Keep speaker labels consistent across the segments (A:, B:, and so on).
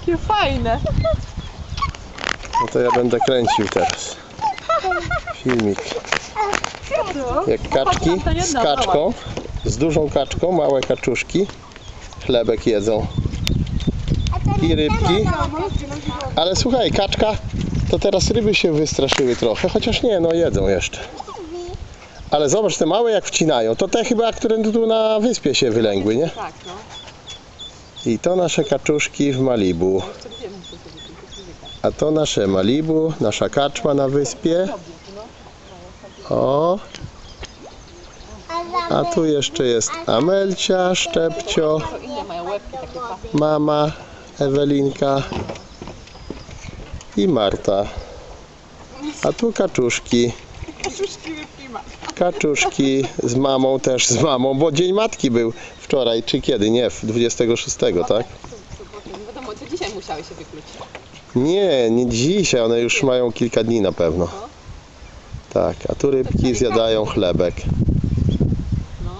A: Jakie fajne.
B: No to ja będę kręcił teraz. Filmik. Jak kaczki z kaczką, z dużą kaczką, małe kaczuszki. Chlebek jedzą. I rybki. Ale słuchaj, kaczka, to teraz ryby się wystraszyły trochę, chociaż nie, no jedzą jeszcze. Ale zobacz, te małe jak wcinają, to te chyba, które tu na wyspie się wylęgły, nie?
A: Tak, no.
B: I to nasze kaczuszki w Malibu. A to nasze Malibu, nasza kaczma na wyspie. O, a tu jeszcze jest Amelcia, Szczepcio, mama, Ewelinka i Marta. A tu kaczuszki. Kaczuszki z mamą też z mamą, bo Dzień Matki był wczoraj, czy kiedy? Nie, 26, tak?
A: Nie wiadomo, co dzisiaj musiały się wykluć.
B: Nie, nie dzisiaj, one już mają kilka dni na pewno. Tak, a tu rybki zjadają chlebek.
A: No.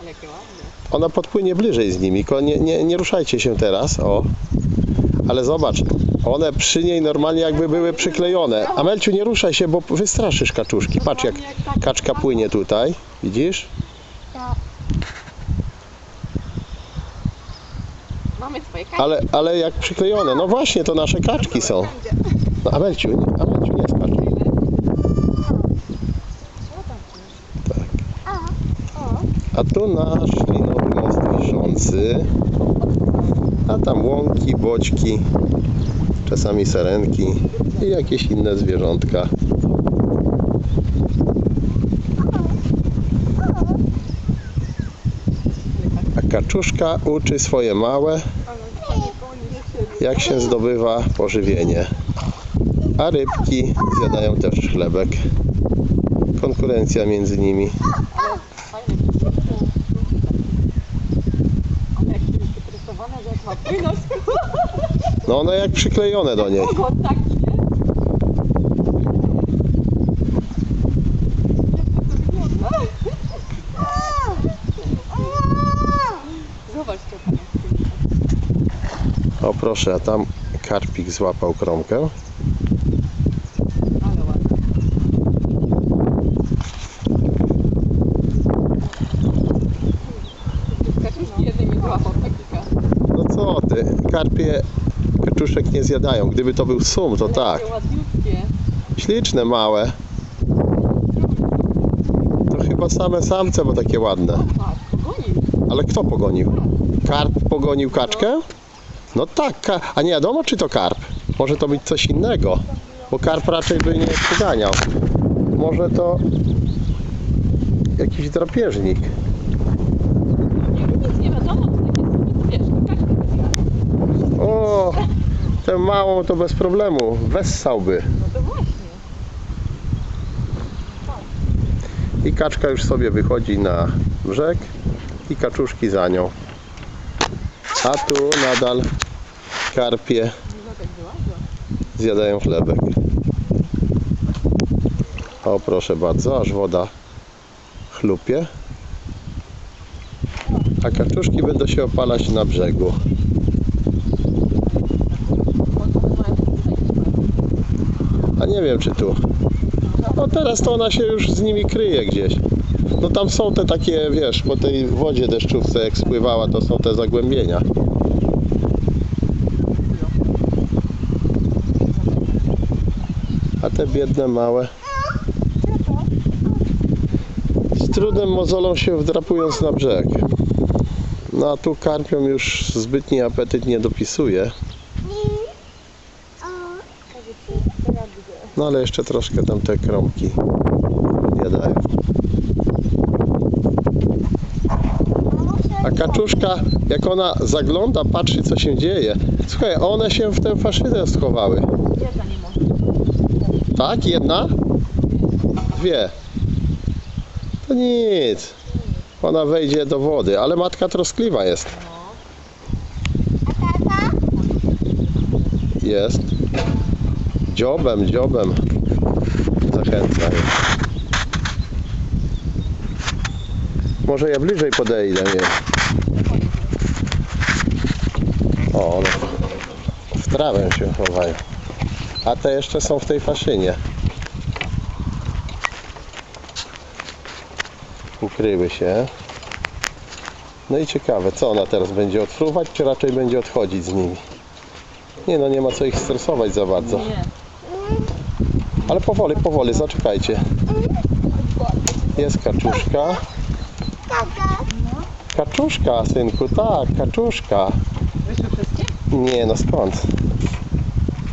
A: Ale jakie ładne.
B: Ona podpłynie bliżej z nimi, nie, nie, nie ruszajcie się teraz, o. Ale zobacz, one przy niej normalnie jakby były przyklejone. Amelciu, nie ruszaj się, bo wystraszysz kaczuszki. Patrz jak kaczka płynie tutaj, widzisz?
A: Mamy twoje kaczki.
B: Ale, ale jak przyklejone, no właśnie, to nasze kaczki są. No Amelciu, nie, Amelciu, nie skacz. Tak. A tu nasz linowy most wiszący. A tam łąki, boćki, czasami sarenki i jakieś inne zwierzątka. A kaczuszka uczy swoje małe, jak się zdobywa pożywienie. A rybki zjadają też chlebek. Konkurencja między nimi.
A: One jak są płynąć,
B: No one jak przyklejone do niej.
A: to nie? Zobacz to tam.
B: O proszę, a tam karpik złapał kromkę.
A: Ale ładnie. Kaczuszki jednej mi złapał takika.
B: Co ty, karpie kaczuszek nie zjadają. Gdyby to był sum, to tak. Śliczne, małe. To chyba same samce, bo takie ładne. Ale kto pogonił? Karp pogonił kaczkę? No tak, a nie wiadomo czy to karp. Może to być coś innego, bo karp raczej by nie poganiał. Może to jakiś drapieżnik.
A: Nic nie wiadomo, to takie, wiesz, to każdy wyzna.
B: O, tę małą to bez problemu, wessałby.
A: No to właśnie.
B: I kaczka już sobie wychodzi na brzeg i kaczuszki za nią. A tu nadal karpie zjadają chlebek. O proszę bardzo, aż woda chlupie. A kaczuszki będą się opalać na brzegu. A nie wiem czy tu. No teraz to ona się już z nimi kryje gdzieś. No tam są te takie, wiesz, po tej wodzie deszczówce jak spływała, to są te zagłębienia. A te biedne małe z trudem mozolą się wdrapując na brzeg. No a tu karpiom już zbytni apetyt nie dopisuje. No ale jeszcze troszkę tam te kromki jadają. A kaczuszka, jak ona zagląda, patrzy co się dzieje. Słuchaj, one się w tę faszydę schowały. Tak? Jedna? Dwie. To nic. Ona wejdzie do wody, ale matka troskliwa jest. Jest. Dziobem, dziobem. Zachęca. je. Może ja bliżej podejdę, nie? trawę się chowają. A te jeszcze są w tej faszynie. Ukryły się. No i ciekawe, co ona teraz będzie odfruwać, czy raczej będzie odchodzić z nimi? Nie no, nie ma co ich stresować za bardzo.
A: Nie.
B: Ale powoli, powoli, zaczekajcie. Jest kaczuszka. Kaczuszka, synku, tak, kaczuszka.
A: Wszystkie?
B: Nie, no skąd?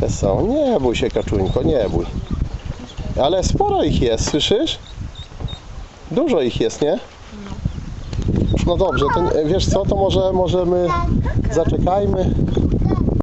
B: Te są. Nie bój się, kaczuńko, nie bój. Ale sporo ich jest, słyszysz? Dużo ich jest, nie? No dobrze, to wiesz co, to może, może my zaczekajmy.